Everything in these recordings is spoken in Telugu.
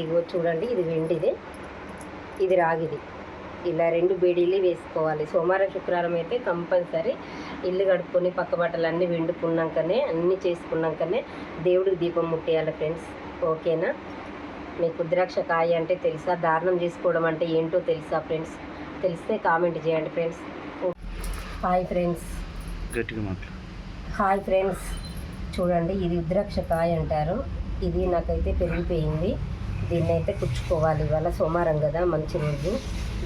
ఇగో చూడండి ఇది వెండిది. ఇది రాగిది. ఇలా రెండు బేడీలు వేసుకోవాలి. సోమవారం శుక్రవారం అయితే కంపల్సరీ ఇల్లు కడుక్కొని పక్క బట్టలు అన్నీ వెండుకున్నాకనే అన్నీ చేసుకున్నాకనే దేవుడికి దీపం ముట్టేయాలి ఫ్రెండ్స్. ఓకేనా? మీకు రుద్రాక్ష కాయ అంటే తెలుసా? దారుణం చేసుకోవడం అంటే ఏంటో తెలుసా ఫ్రెండ్స్? తెలిస్తే కామెంట్ చేయండి friends. Hi friends. Hi friends. చూడండి ఇది రుద్రాక్ష కాయ అంటారు. ఇది నాకైతే పెరిగిపోయింది. దీన్ని అయితే కుచ్చుకోవాలి. ఇవాళ సోమవారం కదా మంచి రోజు.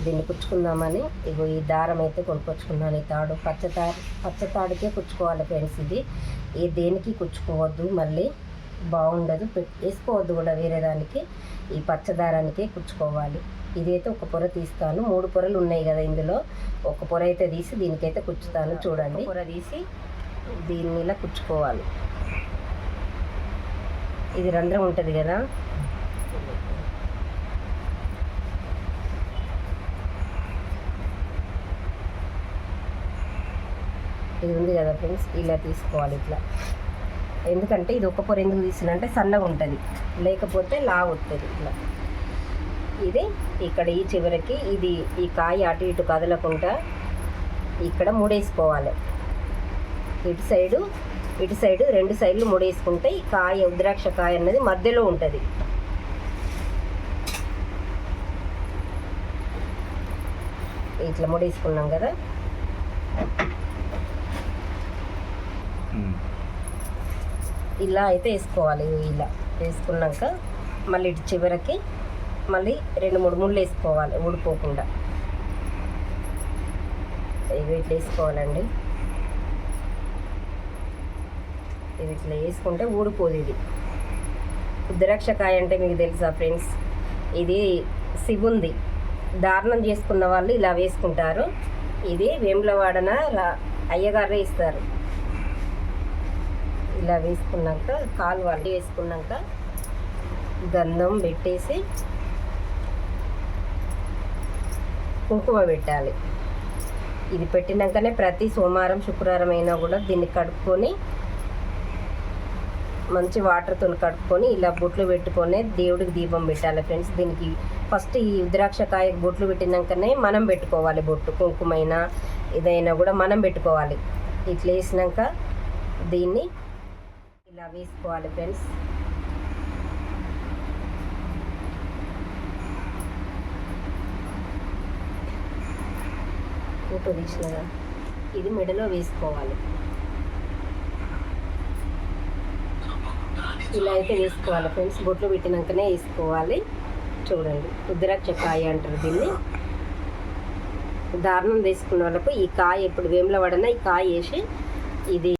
దీన్ని కుచ్చుకుందామని ఇగో ఈ దారం అయితే కొనుక్కొచ్చుకున్నాను. ఈ తాడు పచ్చ తాడు పచ్చ తాడుకే కుచ్చుకోవాలి ఫ్రెండ్స్ ఇది. ఏ దేనికి కుచ్చుకోవద్దు మళ్ళీ బాగుండదు. వేసుకోవద్దు కూడా వేరే దానికి. ఈ పచ్చ దారానికే కుచ్చుకోవాలి. ఇదైతే ఒక పొర తీస్తాను. మూడు పొరలు ఉన్నాయి కదా ఇందులో. ఒక పొర అయితే తీసి దీనికైతే కుచ్చుతాను చూడండి. పొర తీసి దీన్ని ఇలా కుచ్చుకోవాలి. ఇది రంధ్రం ఉంటుంది కదా? ఇది ఉంది కదా ఫ్రెండ్స్ ఇలా తీసుకోవాలి ఇట్లా. ఎందుకంటే ఇది ఒక పొర ఎందుకు తీసినంటే సన్నగా ఉంటుంది. లేకపోతే లావు వస్తుంది ఇట్లా. ఇది ఇక్కడ ఈ చివరికి ఇది ఈ కాయ అటు ఇటు కదలకుండా ఇక్కడ ముడేసుకోవాలి. ఇటు సైడు ఇటు సైడు రెండు సైడ్లు ముడేసుకుంటే ఈ కాయ ఉద్రాక్ష కాయ అన్నది మధ్యలో ఉంటుంది. ఇట్లా ముడేసుకున్నాం కదా. ఇలా అయితే వేసుకోవాలి ఇలా వేసుకున్నాక మళ్ళీ ఇటు చివరికి మళ్ళీ రెండు మూడు ముళ్ళు వేసుకోవాలి ఊడిపోకుండా. ఇవి ఇట్లా వేసుకోవాలండి. ఇది ఇట్లా వేసుకుంటే ఊడిపోదు ఇది. ఉద్దరక్షకాయ అంటే మీకు తెలుసా ఫ్రెండ్స్? ఇది శివుంది. దారుణం చేసుకున్న వాళ్ళు ఇలా వేసుకుంటారు. ఇది వేములవాడన రా అయ్యగారే ఇస్తారు. ఇలా వేసుకున్నాక కాలు వడ్డీ వేసుకున్నాక గంధం పెట్టేసి కుంకుమ పెట్టాలి. ఇది పెట్టినాకనే ప్రతి సోమవారం శుక్రవారం అయినా కూడా దీన్ని కడుక్కొని మంచి వాటర్తో కడుక్కొని ఇలా బొట్లు పెట్టుకొని దేవుడికి దీపం పెట్టాలి ఫ్రెండ్స్ దీనికి ఫస్ట్ ఈ ఉద్రాక్షకాయ బొట్లు పెట్టినాకనే మనం పెట్టుకోవాలి. బొట్టు కుంకుమైనా ఇదైనా కూడా మనం పెట్టుకోవాలి. ఇట్లా వేసినాక దీన్ని ఇలా వేసుకోవాలి ఫ్రెండ్స్ ఫోటో తీసిన ఇది మెడలో వేసుకోవాలి. ఇలా అయితే వేసుకోవాలి ఫ్రెండ్స్. బొట్లు పెట్టినాకనే వేసుకోవాలి. చూడండి. ఉద్రాక్ష కాయ అంటారు దీన్ని. దారుణం తీసుకున్న వాళ్ళకు ఈ కాయ ఇప్పుడు వేముల పడిన ఈ కాయ వేసి ఇది